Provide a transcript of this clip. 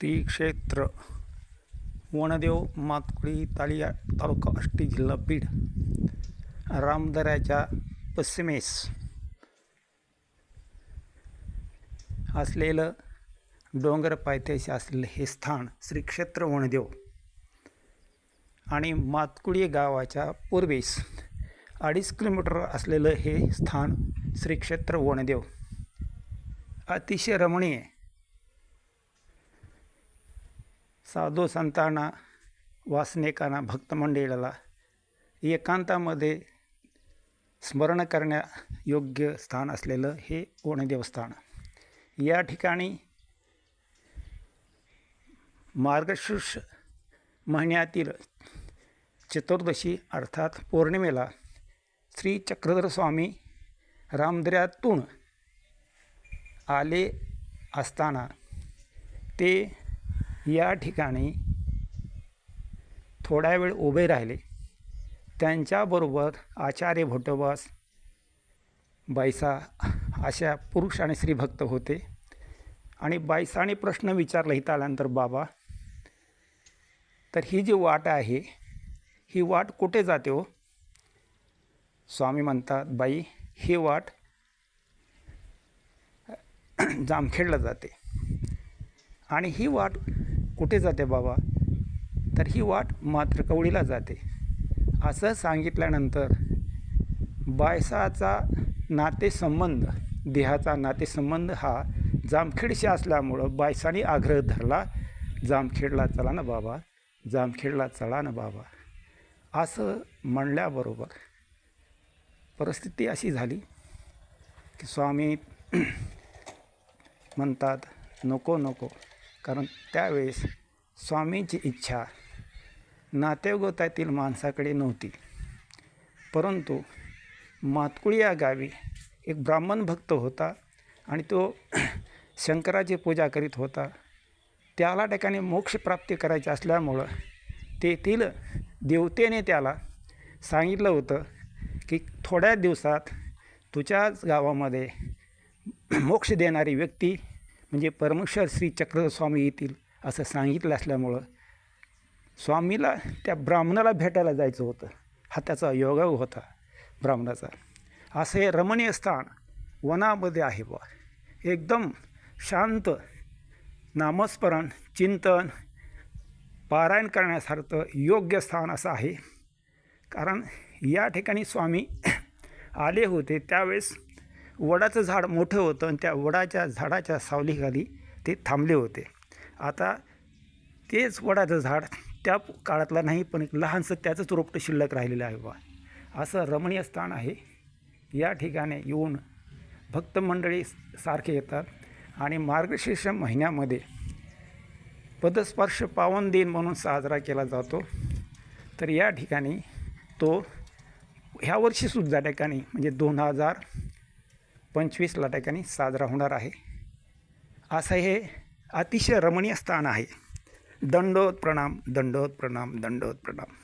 श्री क्षेत्र वणदेव मातकुळी तालिया तालुका आष्टी जिल्हा बीड रामदऱ्याच्या पश्चिमेस असलेलं डोंगर पायथ्याशी असलेलं हे स्थान श्री क्षेत्र वणदेव आणि मातकुळी गावाच्या पूर्वेस अडीच किलोमीटर असलेलं हे स्थान श्री क्षेत्र वणदेव अतिशय रमणीय साधू संतांना वासनिकांना भक्तमंडळीला एकांतामध्ये स्मरण करण्या योग्य स्थान असलेलं हे वनदेवस्थान या ठिकाणी मार्गशीर्ष महिन्यातील चतुर्दशी अर्थात पौर्णिमेला श्री चक्रधर स्वामी रामदऱ्यातून आले असताना ते या ठिकाणी थोडा वेळ उभे राहिले. त्यांच्याबरोबर आचार्य भोटोबास बायसा अशा पुरुष आणि श्रीभक्त होते. आणि बायसाने प्रश्न विचारला इथं आल्यानंतर बाबा तर ही जी वाट आहे ही वाट कुठे जाते हो? स्वामी म्हणतात बाई ही वाट जामखेडला जाते. आणि ही वाट कुठे जाते बाबा? तर ही वाट मात्र कवडीला जाते. असं सांगितल्यानंतर बायसाचा नातेसंबंध देहाचा नातेसंबंध हा जामखेडशी असल्यामुळं बायसाने आग्रह धरला जामखेडला चला ना बाबा जामखेडला चला ना बाबा. असं म्हणल्याबरोबर परिस्थिती अशी झाली की स्वामी म्हणतात नको नको. कारण त्यावेळेस स्वामींची इच्छा नातेगोतातील माणसाकडे नव्हती. परंतु मातकुळी या गावी एक ब्राह्मण भक्त होता आणि तो शंकराची पूजा करीत होता. त्याला ठिकाणी मोक्षप्राप्ती करायची असल्यामुळं तेथील देवतेने त्याला सांगितलं होतं की थोड्या दिवसात तुझ्याच गावामध्ये मोक्ष देणारी व्यक्ती म्हणजे परमेश्वर श्री चक्रस्वामी येतील. असं सांगितलं असल्यामुळं स्वामीला त्या ब्राह्मणाला भेटायला जायचं होतं. हा त्याचा योगाग होता ब्राह्मणाचा. असं हे रमणीय स्थान वनामध्ये आहे बा एकदम शांत नामस्मरण चिंतन पारायण करण्यासारखं योग्य स्थान असं आहे. कारण या ठिकाणी स्वामी आले होते. त्यावेळेस वडाचं झाड मोठं होतं आणि त्या वडाच्या झाडाच्या सावलीखाली ते थांबले होते. आता तेच वडाचं झाड त्या काळातला नाही पण एक लहानसं त्याचंच रोपटं शिल्लक राहिलेलं आहे बा असं रमणीय स्थान आहे. या ठिकाणी येऊन भक्तमंडळी सारखे येतात आणि मार्गशीर्ष महिन्यामध्ये पदस्पर्श पावन दिन म्हणून साजरा केला जातो. तर या ठिकाणी तो ह्या वर्षीसुद्धा ठिकाणी म्हणजे दोन हजार पंचवीसला ठिकाणी साजरा होणार आहे. असं हे अतिशय रमणीय स्थान आहे. दंडोत प्रणाम दंडोत प्रणाम दंडोत प्रणाम.